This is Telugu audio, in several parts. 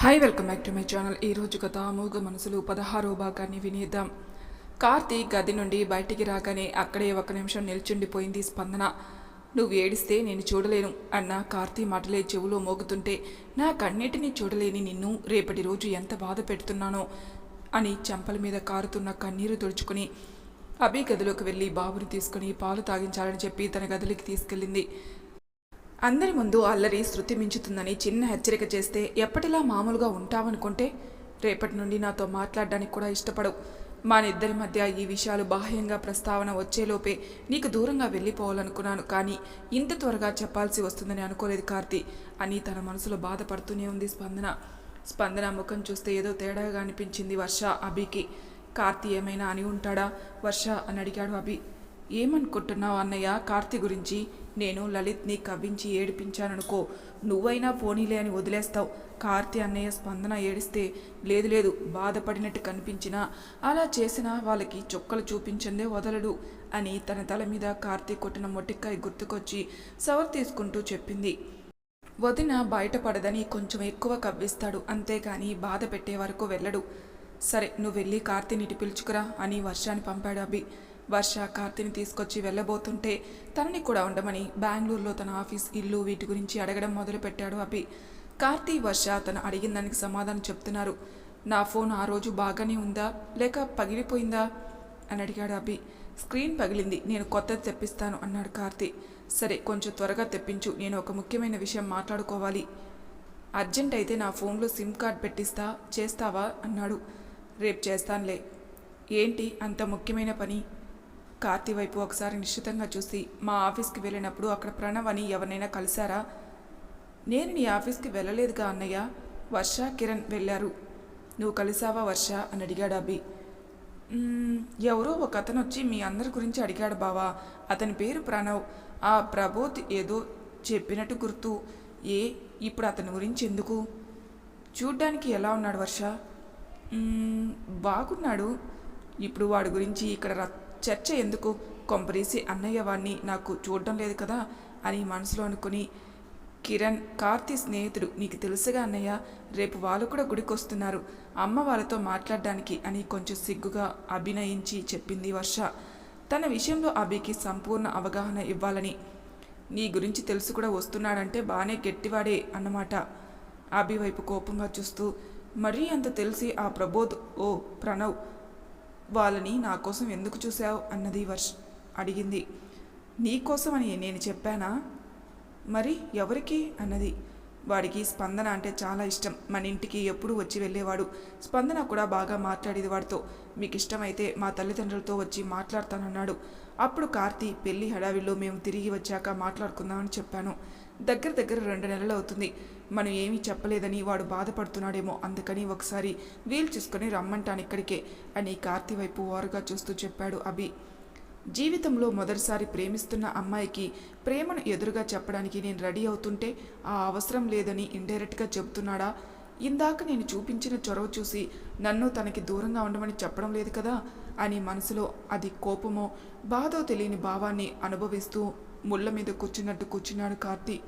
Hi welcome back to my channel ఈ రోజు కథ మూగ మనసులు పదహారో భాగాన్ని వినేద్దాం. కార్తీ గది నుండి బయటికి రాగానే అక్కడే ఒక నిమిషం నిల్చుండిపోయింది స్పందన. నువ్వు ఏడిస్తే నేను చూడలేను అన్న కార్తీ మాటలే చెవులో మోగుతుంటే నా కన్నిటిని చూడలేని నిన్ను రేపటి రోజు ఎంత బాధ పెడుతున్నానో అని చెంపల మీద కారుతున్న కన్నీరు తుడుచుకుని అభి గదిలోకి వెళ్ళి బాబుని తీసుకుని పాలు తాగించాలని చెప్పి తన గదిలోకి తీసుకెళ్ళింది. అందరి ముందు అల్లరి శృతి మించుతుందని చిన్న హెచ్చరిక చేస్తే ఎప్పటిలా మామూలుగా ఉంటావనుకుంటే రేపటి నుండి నాతో మాట్లాడడానికి కూడా ఇష్టపడవు. మానిద్దరి మధ్య ఈ విషయాలు బాహ్యంగా ప్రస్తావన వచ్చేలోపే నీకు దూరంగా వెళ్ళిపోవాలనుకున్నాను కానీ ఇంత త్వరగా చెప్పాల్సి వస్తుందని అనుకోలేదు కార్తీ. అని తన మనసులో బాధపడుతూనే ఉంది స్పందన. స్పందన ముఖం చూస్తే ఏదో తేడాగా అనిపించింది వర్ష అభికి. కార్తీ ఏమైనా అని ఉంటాడా? వర్ష అని అడిగాడు అభి. ఏమనుకుంటున్నావు అన్నయ్య? కార్తీ గురించి. నేను లలిత్ని కవ్వించి ఏడిపించాననుకో నువ్వైనా పోనీలే అని వదిలేస్తావు. కార్తీ అన్నయ్య స్పందన ఏడిస్తే లేదు లేదు బాధపడినట్టు కనిపించినా అలా చేసినా వాళ్ళకి చుక్కలు చూపించిందే వదలడు అని తన తల మీద కార్తీ కొట్టిన మొటిక్కాయ గుర్తుకొచ్చి సవర్ తీసుకుంటూ చెప్పింది. వదిన బయటపడదని కొంచెం ఎక్కువ కవ్విస్తాడు అంతేకాని బాధ పెట్టే వరకు వెళ్ళడు. సరే నువ్వు వెళ్ళి కార్తీని ఇటు పిలుచుకురా అని వర్షాన్ని పంపాడు అభి. వర్ష కార్తీని తీసుకొచ్చి వెళ్ళబోతుంటే తనని కూడా ఉండమని బెంగళూరులో తన ఆఫీస్ ఇల్లు వీటి గురించి అడగడం మొదలుపెట్టాడు అభి. కార్తీ వర్ష తను అడిగిన దానికి సమాధానం చెప్తున్నారు. నా ఫోన్ ఆ రోజు బాగానే ఉందా? లేక పగిలిపోయిందా? అని అడిగాడు అభి. స్క్రీన్ పగిలింది. నేను కొత్తది తెప్పిస్తాను అన్నాడు కార్తీ. సరే కొంచెం త్వరగా తెప్పించు. నేను ఒక ముఖ్యమైన విషయం మాట్లాడుకోవాలి. అర్జెంట్ అయితే నా ఫోన్లో సిమ్ కార్డ్ పెట్టిస్తా చేస్తావా? అన్నాడు. రేపు చేస్తానులే. ఏంటి? అంత ముఖ్యమైన పని? కార్తీ వైపు ఒకసారి నిశ్చితంగా చూసి మా ఆఫీస్కి వెళ్ళినప్పుడు అక్కడ ప్రణవ్ అని ఎవరినైనా కలిశారా? నేను నీ ఆఫీస్కి వెళ్ళలేదుగా అన్నయ్య. వర్ష కిరణ్ వెళ్ళారు. నువ్వు కలిసావా వర్ష? అని అడిగాడు అభి. ఎవరో ఒక అతను వచ్చి మీ అందరి గురించి అడిగాడు బావా. అతని పేరు ప్రణవ్. ఆ ప్రబోధ్ ఏదో చెప్పినట్టు గుర్తు. ఏ ఇప్పుడు అతని గురించి ఎందుకు? చూడ్డానికి ఎలా ఉన్నాడు వర్ష? బాగున్నాడు. ఇప్పుడు వాడి గురించి ఇక్కడ రత్ చర్చ ఎందుకు? కొంపరీసి అన్నయ్య వాణ్ణి నాకు చూడడం లేదు కదా అని మనసులో అనుకుని కిరణ్ కార్తీ స్నేహితుడు నీకు తెలుసుగా అన్నయ్య రేపు వాళ్ళు కూడా గుడికి వస్తున్నారు అమ్మ వాళ్ళతో మాట్లాడడానికి అని కొంచెం సిగ్గుగా అభినయించి చెప్పింది వర్ష. తన విషయంలో అభికి సంపూర్ణ అవగాహన ఇవ్వాలని నీ గురించి తెలుసు కూడా వస్తున్నాడంటే బాగానే గట్టివాడే అన్నమాట. అభి వైపు కోపంగా చూస్తూ మరీ అంత తెలిసి ఆ ప్రబోధ్ ఓ ప్రణవ్ వాళ్ళని నా కోసం ఎందుకు చూసావు అన్నది వర్ష్ అడిగింది. నీ కోసం అని నేను చెప్పానా? మరి ఎవరికి? అన్నది. వాడికి స్పందన అంటే చాలా ఇష్టం. మన ఇంటికి ఎప్పుడు వచ్చి వెళ్ళేవాడు. స్పందన కూడా బాగా మాట్లాడేది వాడితో. మీకు ఇష్టమైతే మా తల్లిదండ్రులతో వచ్చి మాట్లాడతానన్నాడు. అప్పుడు కార్తీ పెళ్ళి హడావిలో మేము తిరిగి వచ్చాక మాట్లాడుకుందామని చెప్పాను. దగ్గర దగ్గర రెండు నెలలు అవుతుంది. మనం ఏమీ చెప్పలేదని వాడు బాధపడుతున్నాడేమో అందుకని ఒకసారి వీలు చూసుకొని రమ్మంటాను ఇక్కడికే అని కార్తీ వైపు ఓరగా చూస్తూ చెప్పాడు అభి. జీవితంలో మొదటిసారి ప్రేమిస్తున్న అమ్మాయికి ప్రేమను ఎదురుగా చెప్పడానికి నేను రెడీ అవుతుంటే ఆ అవసరం లేదని ఇండైరెక్ట్గా చెబుతున్నాడా? ఇందాక నేను చూపించిన చొరవ చూసి నన్ను తనకి దూరంగా ఉండమని చెప్పడం లేదు కదా? అని మనసులో అది కోపమో బాధో తెలియని భావాన్ని అనుభవిస్తూ ముళ్ళ మీద కూర్చున్నట్టు కూర్చున్నాడు కార్తీ.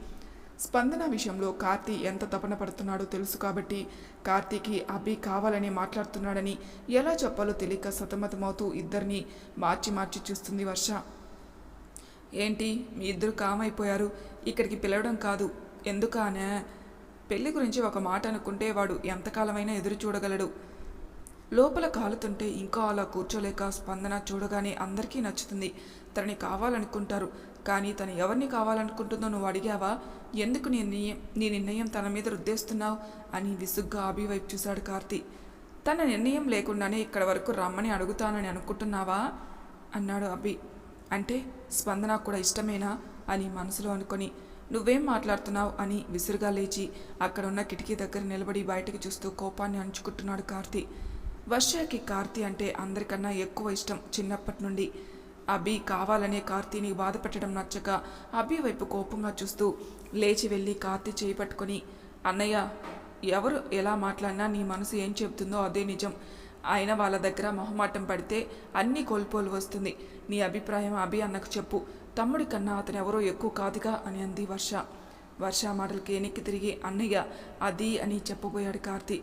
స్పందన విషయంలో కార్తీ ఎంత తపన పడుతున్నాడో తెలుసు కాబట్టి కార్తీకి అభి కావాలని మాట్లాడుతున్నాడని ఎలా చెప్పాలో తెలియక సతమతమవుతూ ఇద్దరిని మార్చి మార్చి చూస్తుంది వర్ష. ఏంటి? మీ ఇద్దరు కామైపోయారు. ఇక్కడికి పిలవడం కాదు. ఎందుకనే? పెళ్ళి గురించి ఒక మాట అనుకుంటే వాడు ఎంతకాలమైనా ఎదురు చూడగలడు. లోపల కాలుతుంటే ఇంకా అలా కూర్చోలేక స్పందన చూడగానే అందరికీ నచ్చుతుంది. తనని కావాలనుకుంటారు. కానీ తను ఎవరిని కావాలనుకుంటుందో నువ్వు అడిగావా? ఎందుకు నీ నిర్ణయం నీ నిర్ణయం తన మీద రుద్దేస్తున్నావు? అని విసుగ్గా అభి వైపు చూశాడు కార్తి. తన నిర్ణయం లేకుండానే ఇక్కడ వరకు రమ్మని అడుగుతానని అనుకుంటున్నావా? అన్నాడు అభి. అంటే స్పందన కూడా ఇష్టమేనా? అని మనసులో అనుకొని. నువ్వేం మాట్లాడుతున్నావు? అని విసురుగా లేచి అక్కడున్న కిటికీ దగ్గర నిలబడి బయటకు చూస్తూ కోపాన్ని అంచుకుంటున్నాడు కార్తీ. వర్షకి కార్తీ అంటే అందరికన్నా ఎక్కువ ఇష్టం చిన్నప్పటి నుండి. అభి కావాలనే కార్తీని బాధపెట్టడం నచ్చక అభి వైపు కోపంగా చూస్తూ లేచి వెళ్ళి కార్తీ చేయి పట్టుకొని అన్నయ్య ఎవరు ఎలా మాట్లాడినా నీ మనసు ఏం చెబుతుందో అదే నిజం. ఆయన వాళ్ళ దగ్గర మొహమాటం పడితే అన్నీ కోల్పోలు వస్తుంది. నీ అభిప్రాయం అభి అన్నకు చెప్పు. తమ్ముడి కన్నా అతను ఎవరో ఎక్కువ కాదుగా అని అంది వర్ష. వర్ష మాటలకి వెనక్కి తిరిగి అన్నయ్య అది అని చెప్పబోయాడు కార్తీ.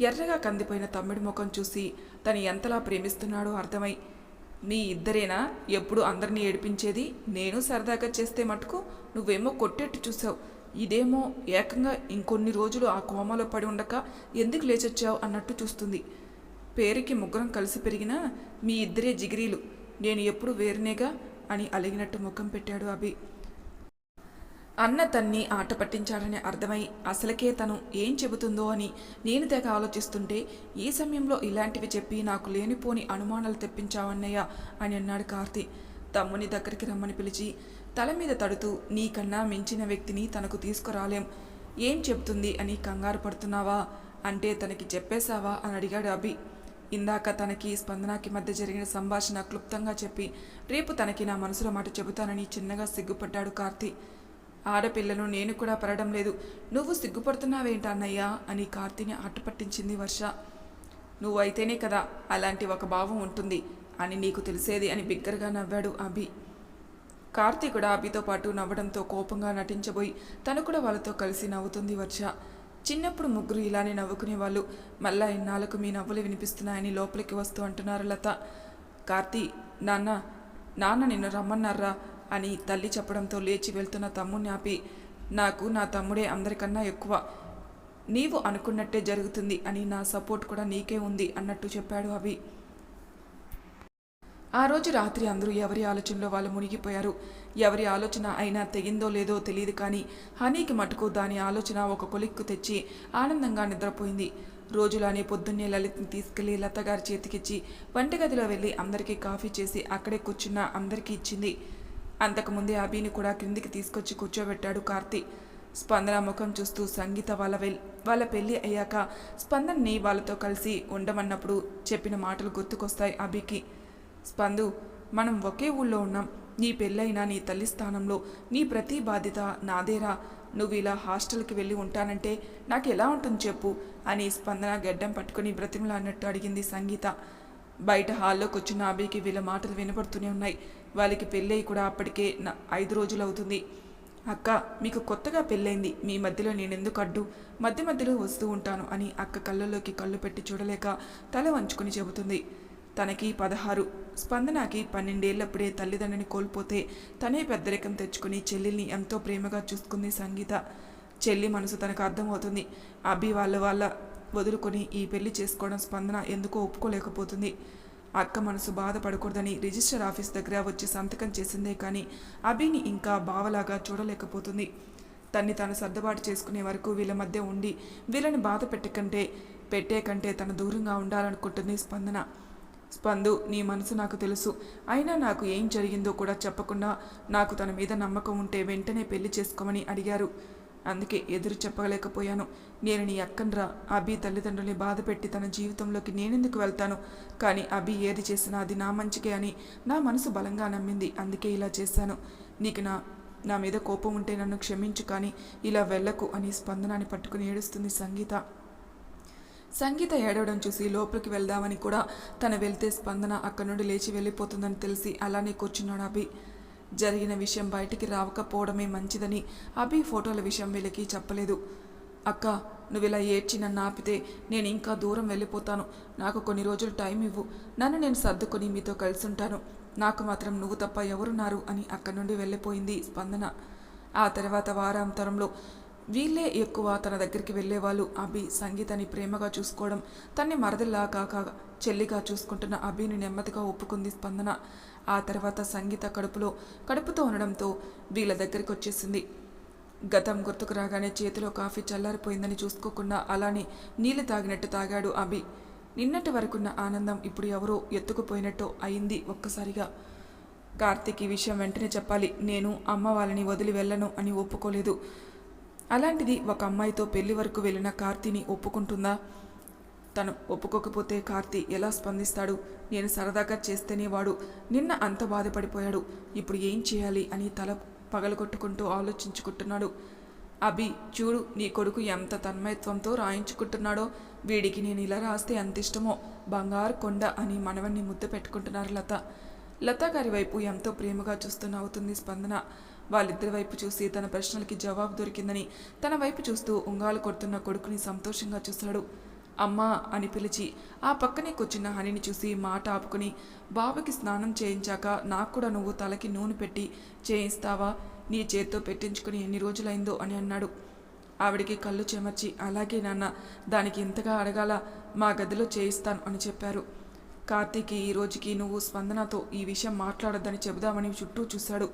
ఎర్రగా కందిపోయిన తమ్ముడి ముఖం చూసి తను ఎంతలా ప్రేమిస్తున్నాడో అర్థమై మీ ఇద్దరేనా? ఎప్పుడు అందరినీ ఏడిపించేది? నేను సరదాగా చేస్తే మటుకు నువ్వేమో కొట్టేట్టు చూసావు ఇదేమో ఏకంగా ఇంకొన్ని రోజులు ఆ కోమలో పడి ఉండక ఎందుకు లేచొచ్చావు? అన్నట్టు చూస్తుంది. పేరుకి ముగ్గురం కలిసి పెరిగినా మీ ఇద్దరే జిగిరీలు. నేను ఎప్పుడు వేరునేగా? అని అలిగినట్టు ముఖం పెట్టాడు అభి. అన్న తన్ని ఆట పట్టించాడని అర్థమై అసలకే తను ఏం చెబుతుందో అని నేను తెగ ఆలోచిస్తుంటే ఈ సమయంలో ఇలాంటివి చెప్పి నాకు లేనిపోని అనుమానాలు తెప్పించావన్నయ్య అని అన్నాడు కార్తీ. తమ్ముని దగ్గరికి రమ్మని పిలిచి తల మీద తడుతూ నీకన్నా మించిన వ్యక్తిని తనకు తీసుకురాలేం. ఏం చెబుతుంది అని కంగారు పడుతున్నావా? అంటే తనకి చెప్పేశావా? అని అడిగాడు అభి. ఇందాక తనకి స్పందనకి మధ్య జరిగిన సంభాషణ క్లుప్తంగా చెప్పి రేపు తనకి నా మనసులో మాట చెబుతానని చిన్నగా సిగ్గుపడ్డాడు కార్తీ. ఆడపిల్లను నేను కూడా పడడం లేదు. నువ్వు సిగ్గుపడుతున్నావేంటన్నయ్యా? అని కార్తీని అట్టుపట్టించింది వర్ష. నువ్వైతేనే కదా అలాంటి ఒక భావం ఉంటుంది అని నీకు తెలిసేది అని బిగ్గరగా నవ్వాడు అభి. కార్తీ కూడా అభితో పాటు నవ్వడంతో కోపంగా నటించబోయి తను కూడా వాళ్ళతో కలిసి నవ్వుతుంది వర్ష. చిన్నప్పుడు ముగ్గురు ఇలానే నవ్వుకునే వాళ్ళు మళ్ళా ఇన్నాళ్ళకు మీ నవ్వులు వినిపిస్తున్నాయని లోపలికి వస్తూ అంటున్నారు లత. కార్తీ నాన్న నాన్న నిన్ను రమ్మన్నారా? అని తల్లి చెప్పడంతో లేచి వెళ్తున్న తమ్ముడిని ఆపి నాకు నా తమ్ముడే అందరికన్నా ఎక్కువ. నీవు అనుకున్నట్టే జరుగుతుంది అని నా సపోర్ట్ కూడా నీకే ఉంది అన్నట్టు చెప్పాడు అవి ఆ రోజు రాత్రి అందరూ ఎవరి ఆలోచనలో వాళ్ళు మునిగిపోయారు. ఎవరి ఆలోచన అయినా తెగిందో లేదో తెలియదు కానీ హనీకి మటుకు దాని ఆలోచన ఒక కొలిక్కు తెచ్చి ఆనందంగా నిద్రపోయింది. రోజులానే పొద్దున్నే లలిత్ని తీసుకెళ్ళి లతగారి చేతికిచ్చి వంటగదిలో వెళ్ళి అందరికీ కాఫీ చేసి అక్కడే కూర్చున్న అందరికీ ఇచ్చింది. అంతకుముందే అభిని కూడా క్రిందికి తీసుకొచ్చి కూర్చోబెట్టాడు కార్తీ. స్పందన ముఖం చూస్తూ సంగీత వాళ్ళ వెల్ వాళ్ళ పెళ్ళి అయ్యాక స్పందన్ని వాళ్ళతో కలిసి ఉండమన్నప్పుడు చెప్పిన మాటలు గుర్తుకొస్తాయి అభికి. స్పందు మనం ఒకే ఊళ్ళో ఉన్నాం. నీ పెళ్ళైనా నీ తల్లి స్థానంలో నీ ప్రతి బాధ్యత నాదేరా. నువ్వు ఇలా హాస్టల్కి వెళ్ళి ఉంటానంటే నాకు ఎలా ఉంటుంది చెప్పు అని స్పందన గడ్డం పట్టుకుని బ్రతిమలా అన్నట్టు అడిగింది సంగీత. బయట హాల్లో కూర్చున్న అభికి వీళ్ళ మాటలు వినపడుతూనే ఉన్నాయి. వాళ్ళకి పెళ్ళయి కూడా అప్పటికే నా ఐదు రోజులు అవుతుంది అక్క మీకు కొత్తగా పెళ్ళైంది. మీ మధ్యలో నేనెందుకు అడ్డు? మధ్య మధ్యలో వస్తూ ఉంటాను అని అక్క కళ్ళలోకి కళ్ళు పెట్టి చూడలేక తల వంచుకుని చెబుతుంది. తనకి పదహారు. స్పందనకి పన్నెండేళ్ళప్పుడే తల్లిదండ్రిని కోల్పోతే తనే పెద్దరికం తెచ్చుకుని చెల్లెల్ని ఎంతో ప్రేమగా చూసుకుంది సంగీత. చెల్లి మనసు తనకు అర్థమవుతుంది. అభి వాళ్ళ వాళ్ళ వదులుకొని ఈ పెళ్ళి చేసుకోవడం స్పందన ఎందుకో ఒప్పుకోలేకపోతుంది. అక్క మనసు బాధపడకూడదని రిజిస్టర్ ఆఫీస్ దగ్గర వచ్చి సంతకం చేసిందే కానీ అభిని ఇంకా బావలాగా చూడలేకపోతుంది. తన్ని తాను సర్దుబాటు చేసుకునే వరకు వీళ్ళ మధ్య ఉండి వీళ్ళని బాధ పెట్టకంటే పెట్టే కంటే తన దూరంగా ఉండాలనుకుంటుంది స్పందన. స్పందు నీ మనసు నాకు తెలుసు. అయినా నాకు ఏం జరిగిందో కూడా చెప్పకుండా నాకు తన మీద నమ్మకం ఉంటే వెంటనే పెళ్ళి చేసుకోమని అడిగారు. అందుకే ఎదురు చెప్పలేకపోయాను. నేను నీ అక్కన్రా అభి తల్లిదండ్రుల్ని బాధ పెట్టి తన జీవితంలోకి నేనెందుకు వెళ్తాను? కానీ అభి ఏది చేసినా అది నా మంచికే అని నా మనసు బలంగా నమ్మింది. అందుకే ఇలా చేశాను. నీకు నా నా మీద కోపం ఉంటే నన్ను క్షమించు కానీ ఇలా వెళ్ళకు అని స్పందనాన్ని పట్టుకుని ఏడుస్తుంది సంగీత. సంగీత ఏడవడం చూసి లోపలికి వెళ్దామని కూడా తను వెళ్తే స్పందన అక్కడి నుండి లేచి వెళ్ళిపోతుందని తెలిసి అలానే కూర్చున్నాడు అభి. జరిగిన విషయం బయటికి రావకపోవడమే మంచిదని అభి ఫోటోల విషయం వీళ్ళకి చెప్పలేదు. అక్క నువ్వు ఇలా ఏడ్చి నన్ను ఆపితే నేను ఇంకా దూరం వెళ్ళిపోతాను. నాకు కొన్ని రోజులు టైం ఇవ్వు. నన్ను నేను సర్దుకొని మీతో కలిసి ఉంటాను నాకు మాత్రం నువ్వు తప్ప ఎవరున్నారు అని అక్కడి నుండి వెళ్ళిపోయింది స్పందన. ఆ తర్వాత వారాంతరంలో వీళ్ళే ఎక్కువ తన దగ్గరికి వెళ్ళేవాళ్ళు. అభి సంగీతాన్ని ప్రేమగా చూసుకోవడం తన్ని మరదల్లా కాక చెల్లిగా చూసుకుంటున్న అభిని నెమ్మదిగా ఒప్పుకుంది స్పందన. ఆ తర్వాత సంగీత కడుపులో కడుపుతో ఉండడంతో వీళ్ళ దగ్గరికి వచ్చేసింది. గతం గుర్తుకు రాగానే చేతిలో కాఫీ చల్లారిపోయిందని చూసుకోకుండా అలానే నీళ్ళు తాగినట్టు తాగాడు అభి. నిన్నటి వరకున్న ఆనందం ఇప్పుడు ఎవరో ఎత్తుకుపోయినట్టు అయింది ఒక్కసారిగా. కార్తీక్ ఈ విషయం వెంటనే చెప్పాలి. నేను అమ్మ వాళ్ళని వదిలి వెళ్ళను అని ఒప్పుకోలేదు. అలాంటిది ఒక అమ్మాయితో పెళ్ళి వరకు వెళ్ళిన కార్తీని ఒప్పుకుంటుందా? తను ఒప్పుకోకపోతే కార్తీ ఎలా స్పందిస్తాడు? నేను సరదాగా చేస్తేనే వాడు నిన్న అంత బాధపడిపోయాడు. ఇప్పుడు ఏం చేయాలి? అని తల పగలగొట్టుకుంటూ ఆలోచించుకుంటున్నాడు. అభి చూడు నీ కొడుకు ఎంత తన్మయత్వంతో రాయించుకుంటున్నాడో. వీడికి నేను ఇలా రాస్తే ఎంత ఇష్టమో. బంగారు కొండ అని మనవన్ని ముద్దు పెట్టుకుంటున్నారు లత. లత గారి వైపు ఎంతో ప్రేమగా చూస్తూ నవ్వుతుంది స్పందన. వాళ్ళిద్దరి వైపు చూసి తన ప్రశ్నలకి జవాబు దొరికిందని తన వైపు చూస్తూ ఉంగాలు కొడుతున్న కొడుకుని సంతోషంగా చూశాడు. అమ్మా అని పిలిచి ఆ పక్కనే కూర్చున్న హనిని చూసి మాట ఆపుకుని బాబుకి స్నానం చేయించాక నాకు కూడా నువ్వు తలకి నూనె పెట్టి చేయిస్తావా? నీ చేత్తో పెట్టించుకుని ఎన్ని రోజులైందో అని అన్నాడు. ఆవిడికి కళ్ళు చెమర్చి అలాగే నాన్న దానికి ఇంతగా అడగాల మా గదిలో చేయిస్తాను అని చెప్పారు. కార్తీకి ఈ రోజుకి నువ్వు స్పందనతో ఈ విషయం మాట్లాడొద్దని చెబుదామని చుట్టూ చూశాడు.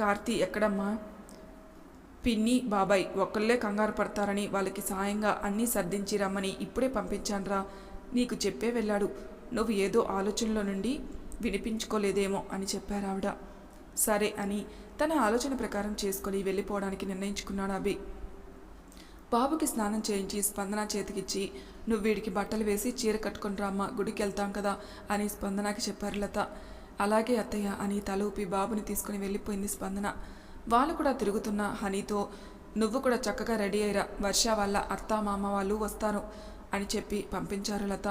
కార్తీ ఎక్కడమ్మా? పిన్ని బాబాయ్ ఒక్కళ్ళే కంగారు పడతారని వాళ్ళకి సాయంగా అన్నీ సర్దించి రమ్మని ఇప్పుడే పంపించానురా. నీకు చెప్పే వెళ్ళాడు. నువ్వు ఏదో ఆలోచనలో నుండి వినిపించుకోలేదేమో అని చెప్పారు ఆవిడ సరే అని తన ఆలోచన ప్రకారం చేసుకొని వెళ్ళిపోవడానికి నిర్ణయించుకున్నాడు అభి. బాబుకి స్నానం చేయించి స్పందన చేతికిచ్చి నువ్వు వీడికి బట్టలు వేసి చీర కట్టుకొని రామ్మ గుడికి వెళ్తాం కదా అని స్పందనకి చెప్పారు లత. అలాగే అత్తయ్య అని తలూపి బాబుని తీసుకుని వెళ్ళిపోయింది స్పందన. వాళ్ళు కూడా తిరుగుతున్న హనీతో నువ్వు కూడా చక్కగా రెడీ అయ్యిరా. వర్ష వాళ్ళ అత్త మామ వాళ్ళు వస్తారు అని చెప్పి పంపించారు లత.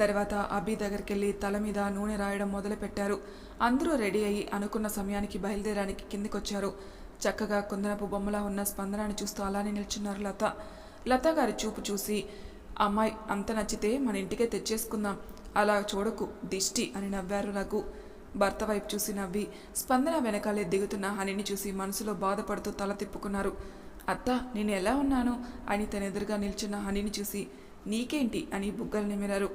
తర్వాత అభి దగ్గరికి వెళ్ళి తల మీద నూనె రాయడం మొదలుపెట్టారు. అందరూ రెడీ అయ్యి అనుకున్న సమయానికి బయలుదేరడానికి కిందికొచ్చారు. చక్కగా కుందనపు బొమ్మలా ఉన్న స్పందనాన్ని చూస్తూ అలానే నిల్చున్నారు లత. లత గారి చూపు చూసి అమ్మాయి అంత నచ్చితే మన ఇంటికే తెచ్చేసుకుందాం. అలా చూడకు దిష్టి అని నవ్వారు రఘు. భర్త వైపు చూసి నవ్వి స్పందన వెనకాలే దిగుతున్న హనిని చూసి మనసులో బాధపడుతూ తల తిప్పుకున్నారు. అత్త నేను ఎలా ఉన్నాను? అని తన ఎదురుగా నిల్చున్న హనిని చూసి నీకేంటి? అని బుగ్గలు నిమిరారు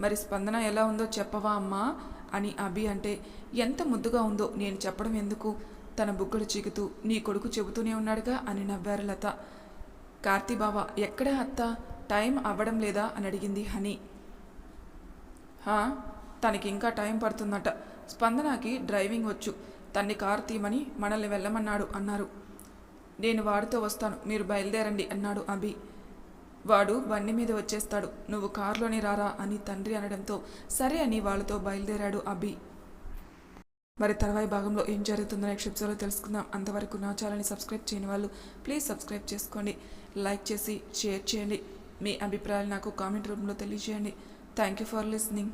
మరి స్పందన ఎలా ఉందో చెప్పవా అమ్మా? అని అభి అంటే ఎంత ముద్దుగా ఉందో నేను చెప్పడం ఎందుకు? తన బుగ్గలు చీకుతూ నీ కొడుకు చెబుతూనే ఉన్నాడుగా? అని నవ్వారు లత. కార్తీ బావ ఎక్కడా అత్త? టైం అవ్వడం లేదా? అని అడిగింది హనీ. హా తనకి ఇంకా టైం పడుతుందట. స్పందనకి డ్రైవింగ్ వచ్చు. తన్ని కారు తీయమని మనల్ని వెళ్ళమన్నాడు అన్నారు. నేను వాడితో వస్తాను. మీరు బయలుదేరండి అన్నాడు అభి. వాడు బండి మీద వచ్చేస్తాడు. నువ్వు కారులోనే రారా అని తండ్రి అనడంతో సరే అని వాళ్ళతో బయలుదేరాడు అభి. మరి తర్వాయి భాగంలో ఏం జరుగుతుందో నెక్స్ట్ ఎపిసోడ్లో తెలుసుకుందాం. అంతవరకు నా ఛానల్ని సబ్స్క్రైబ్ చేయని వాళ్ళు ప్లీజ్ సబ్స్క్రైబ్ చేసుకోండి. లైక్ చేసి షేర్ చేయండి. మీ అభిప్రాయాలు నాకు కామెంట్ రూపంలో తెలియజేయండి. Thank you for listening.